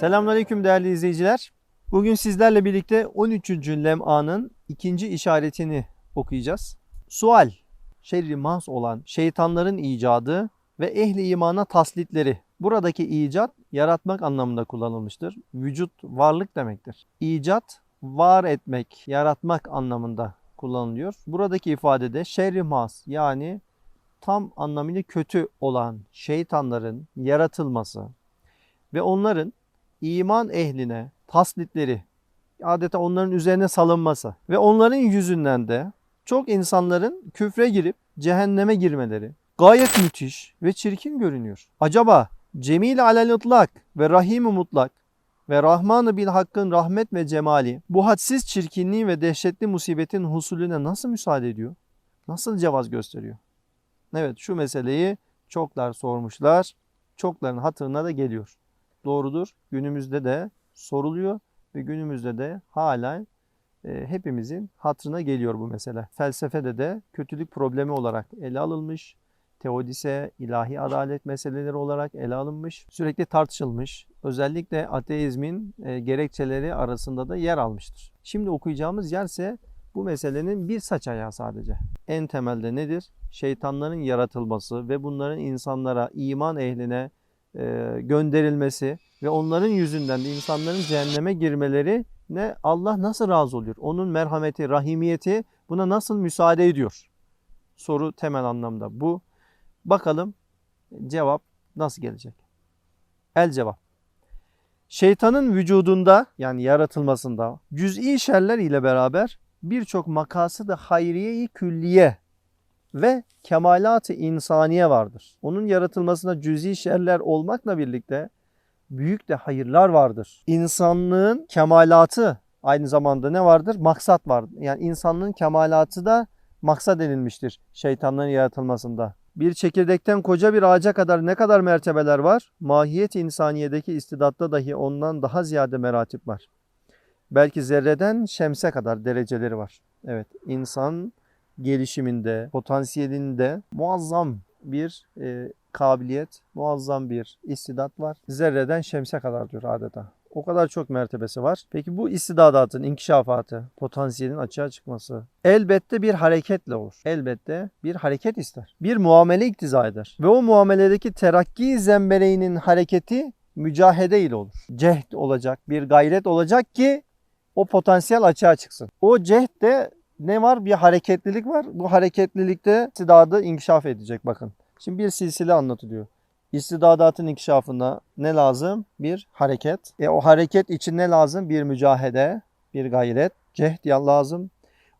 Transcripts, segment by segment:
Selamünaleyküm değerli izleyiciler. Bugün sizlerle birlikte 13. lem'anın ikinci işaretini okuyacağız. Sual, şerri mahz olan şeytanların icadı ve ehli imana taslitleri. Buradaki icat yaratmak anlamında kullanılmıştır. Vücut varlık demektir. İcat var etmek, yaratmak anlamında kullanılıyor. Buradaki ifadede şerri mahz yani tam anlamıyla kötü olan şeytanların yaratılması ve onların iman ehline taslitleri adeta onların üzerine salınması ve onların yüzünden de çok insanların küfre girip cehenneme girmeleri gayet müthiş ve çirkin görünüyor. Acaba Cemil alel ve rahim mutlak ve Rahmanı bil hakkın rahmet ve cemali bu hadsiz çirkinliği ve dehşetli musibetin husulüne nasıl müsaade ediyor? Nasıl cevaz gösteriyor? Evet şu meseleyi çoklar sormuşlar. Çokların hatırına da geliyor. Doğrudur. Günümüzde de soruluyor ve günümüzde de hala e, hepimizin hatırına geliyor bu mesele. Felsefede de kötülük problemi olarak ele alınmış. Teodise, ilahi adalet meseleleri olarak ele alınmış. Sürekli tartışılmış. Özellikle ateizmin e, gerekçeleri arasında da yer almıştır. Şimdi okuyacağımız yerse bu meselenin bir saç ayağı sadece. En temelde nedir? Şeytanların yaratılması ve bunların insanlara, iman ehline gönderilmesi ve onların yüzünden de insanların cehenneme girmeleri ne Allah nasıl razı oluyor? Onun merhameti, rahimiyeti buna nasıl müsaade ediyor? Soru temel anlamda bu. Bakalım cevap nasıl gelecek? El cevap. Şeytanın vücudunda yani yaratılmasında cüz'i şerler ile beraber birçok makası da hayriye-i külliye ve kemalat-ı insaniye vardır. Onun yaratılmasında cüz'i şerler olmakla birlikte büyük de hayırlar vardır. İnsanlığın kemalatı aynı zamanda ne vardır? Maksat vardır. Yani insanlığın kemalatı da maksat edilmiştir şeytanların yaratılmasında. Bir çekirdekten koca bir ağaca kadar ne kadar mertebeler var? Mahiyet insaniyedeki istidatta dahi ondan daha ziyade meratip var. Belki zerreden şemse kadar dereceleri var. Evet, insan gelişiminde, potansiyelinde muazzam bir e, kabiliyet, muazzam bir istidat var. Zerreden şemse kadar diyor adeta. O kadar çok mertebesi var. Peki bu istidadatın inkişafatı, potansiyelin açığa çıkması elbette bir hareketle olur. Elbette bir hareket ister. Bir muamele iktiza eder. Ve o muameledeki terakki zembereğinin hareketi mücahede ile olur. Cehd olacak, bir gayret olacak ki o potansiyel açığa çıksın. O cehde ne var? Bir hareketlilik var. Bu hareketlilikte istidadı inkişaf edecek bakın. Şimdi bir silsile anlatılıyor. İstidadatın inkişafına ne lazım? Bir hareket. E o hareket için ne lazım? Bir mücahede, bir gayret, cehd lazım.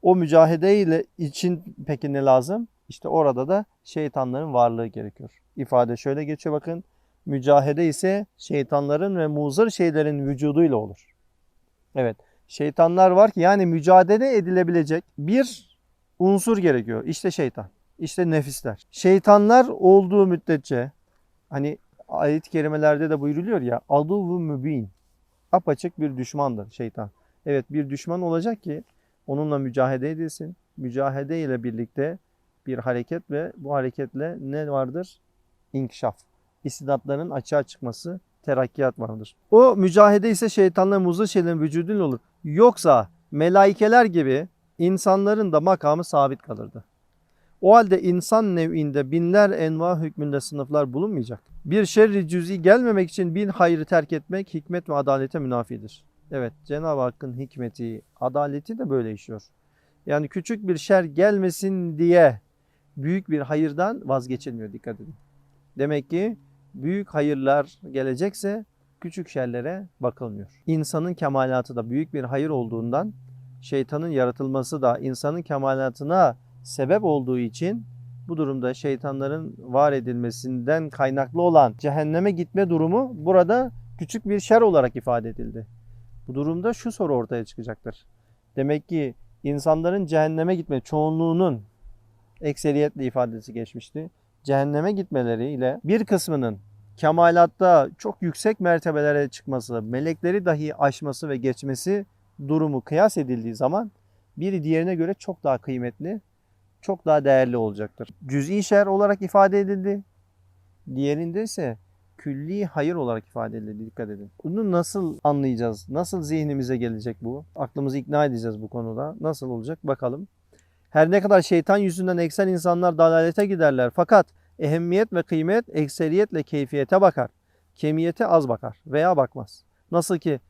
O mücahede ile için peki ne lazım? İşte orada da şeytanların varlığı gerekiyor. İfade şöyle geçiyor bakın. Mücahede ise şeytanların ve muzır şeylerin vücuduyla olur. Evet. Şeytanlar var ki yani mücadele edilebilecek bir unsur gerekiyor. İşte şeytan. İşte nefisler. Şeytanlar olduğu müddetçe hani ayet-i kerimelerde de buyruluyor ya aduvu mübin. Apaçık bir düşmandır şeytan. Evet bir düşman olacak ki onunla mücadele edilsin. Mücadele ile birlikte bir hareket ve bu hareketle ne vardır? İnkişaf. İstidatların açığa çıkması, terakkiyat vardır. O mücadele ise şeytanla muzlu şeylerin vücuduyla olur. Yoksa melaikeler gibi insanların da makamı sabit kalırdı. O halde insan nev'inde binler enva hükmünde sınıflar bulunmayacak. Bir şerri cüz'i gelmemek için bin hayrı terk etmek hikmet ve adalete münafidir. Evet Cenab-ı Hakk'ın hikmeti, adaleti de böyle işiyor. Yani küçük bir şer gelmesin diye büyük bir hayırdan vazgeçilmiyor dikkat edin. Demek ki büyük hayırlar gelecekse küçük şerlere bakılmıyor. İnsanın kemalatı da büyük bir hayır olduğundan şeytanın yaratılması da insanın kemalatına sebep olduğu için bu durumda şeytanların var edilmesinden kaynaklı olan cehenneme gitme durumu burada küçük bir şer olarak ifade edildi. Bu durumda şu soru ortaya çıkacaktır. Demek ki insanların cehenneme gitme çoğunluğunun ekseriyetle ifadesi geçmişti. Cehenneme gitmeleriyle bir kısmının kemalatta çok yüksek mertebelere çıkması, melekleri dahi aşması ve geçmesi durumu kıyas edildiği zaman biri diğerine göre çok daha kıymetli, çok daha değerli olacaktır. Cüz'i şer olarak ifade edildi. Diğerinde ise külli hayır olarak ifade edildi. Dikkat edin. Bunu nasıl anlayacağız? Nasıl zihnimize gelecek bu? Aklımızı ikna edeceğiz bu konuda. Nasıl olacak? Bakalım. Her ne kadar şeytan yüzünden eksen insanlar dalalete giderler. Fakat ehemmiyet ve kıymet ekseriyetle keyfiyete bakar. Kemiyete az bakar veya bakmaz. Nasıl ki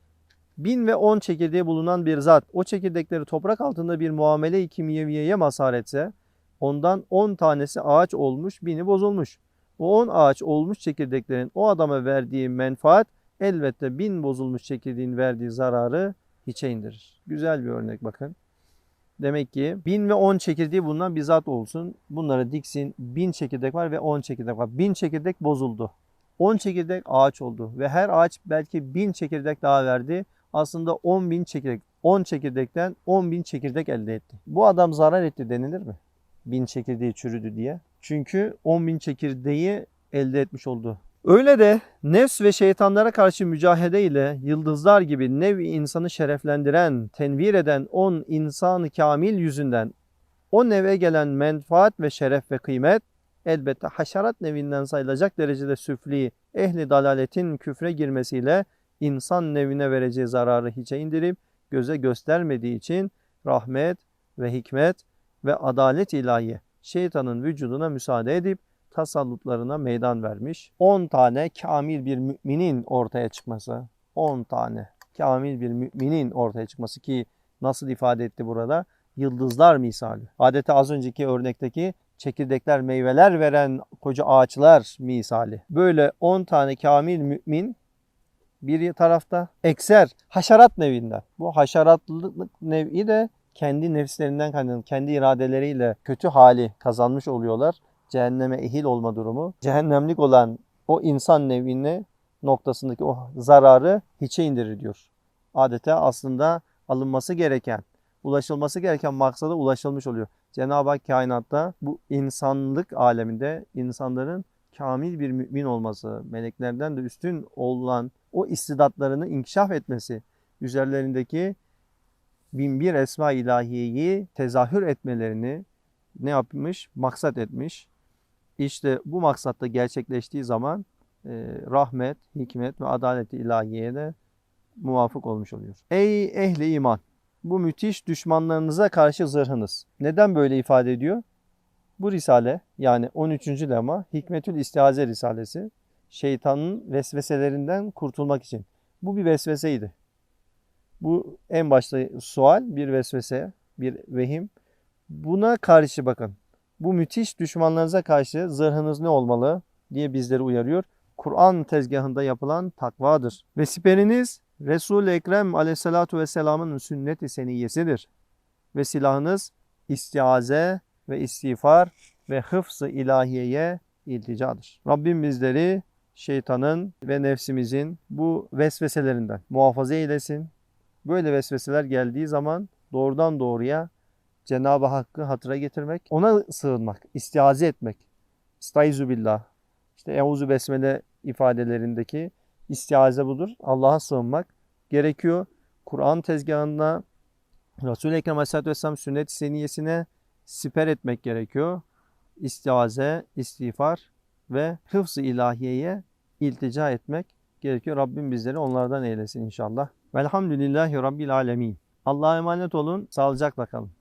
bin ve on çekirdeği bulunan bir zat o çekirdekleri toprak altında bir muamele-i kimyeviyeye mazhar etse ondan 10 tanesi ağaç olmuş, bini bozulmuş. O 10 ağaç olmuş çekirdeklerin o adama verdiği menfaat elbette bin bozulmuş çekirdeğin verdiği zararı hiçe indirir. Güzel bir örnek bakın. Demek ki bin ve on çekirdeği bulunan bir zat olsun. Bunları diksin. Bin çekirdek var ve on çekirdek var. Bin çekirdek bozuldu. 10 çekirdek ağaç oldu ve her ağaç belki 1000 çekirdek daha verdi. Aslında 10 bin çekirdek, 10 çekirdekten 10 bin çekirdek elde etti. Bu adam zarar etti denilir mi? 1000 çekirdeği çürüdü diye. Çünkü 10 bin çekirdeği elde etmiş oldu. Öyle de nefs ve şeytanlara karşı mücahede ile yıldızlar gibi nevi insanı şereflendiren, tenvir eden on insanı kamil yüzünden o neve gelen menfaat ve şeref ve kıymet elbette haşerat nevinden sayılacak derecede süfli, ehli dalaletin küfre girmesiyle insan nevine vereceği zararı hiçe indirip göze göstermediği için rahmet ve hikmet ve adalet ilahi şeytanın vücuduna müsaade edip tasallutlarına meydan vermiş. 10 tane kamil bir müminin ortaya çıkması, 10 tane kamil bir müminin ortaya çıkması ki nasıl ifade etti burada? Yıldızlar misali. Adeta az önceki örnekteki çekirdekler, meyveler veren koca ağaçlar misali. Böyle 10 tane kamil mümin bir tarafta ekser haşerat nevinden. Bu haşeratlık nevi de kendi nefslerinden kaynaklı, kendi iradeleriyle kötü hali kazanmış oluyorlar. Cehenneme ehil olma durumu. Cehennemlik olan o insan nevine noktasındaki o zararı hiçe indirir diyor. Adeta aslında alınması gereken, ulaşılması gereken maksada ulaşılmış oluyor. Cenab-ı Hak kainatta bu insanlık aleminde insanların kamil bir mümin olması, meleklerden de üstün olan o istidatlarını inkişaf etmesi, üzerlerindeki binbir esma ilahiyeyi tezahür etmelerini ne yapmış? Maksat etmiş. İşte bu maksatta gerçekleştiği zaman e, rahmet, hikmet ve adalet ilahiyeye de muvafık olmuş oluyor. Ey ehli iman! Bu müthiş düşmanlarınıza karşı zırhınız. Neden böyle ifade ediyor? Bu risale yani 13. lema Hikmetül İstihaze Risalesi şeytanın vesveselerinden kurtulmak için. Bu bir vesveseydi. Bu en başta sual bir vesvese, bir vehim. Buna karşı bakın. Bu müthiş düşmanlarınıza karşı zırhınız ne olmalı diye bizleri uyarıyor. Kur'an tezgahında yapılan takvadır. Ve siperiniz Resul-i Ekrem aleyhissalatu vesselamın sünnet-i seniyyesidir. Ve silahınız istiaze ve istiğfar ve hıfz-ı ilahiyeye ilticadır. Rabbim bizleri şeytanın ve nefsimizin bu vesveselerinden muhafaza eylesin. Böyle vesveseler geldiği zaman doğrudan doğruya Cenab-ı Hakk'ı hatıra getirmek, ona sığınmak, istiaze etmek. Estaizu billah. İşte Euzu Besmele ifadelerindeki istiaze budur. Allah'a sığınmak gerekiyor. Kur'an tezgahında Resul-i Ekrem Aleyhisselatü Vesselam sünnet seniyesine siper etmek gerekiyor. İstiaze, istiğfar ve hıfz-ı ilahiyeye iltica etmek gerekiyor. Rabbim bizleri onlardan eylesin inşallah. Velhamdülillahi Rabbil Alemin. Allah'a emanet olun. Sağlıcakla kalın.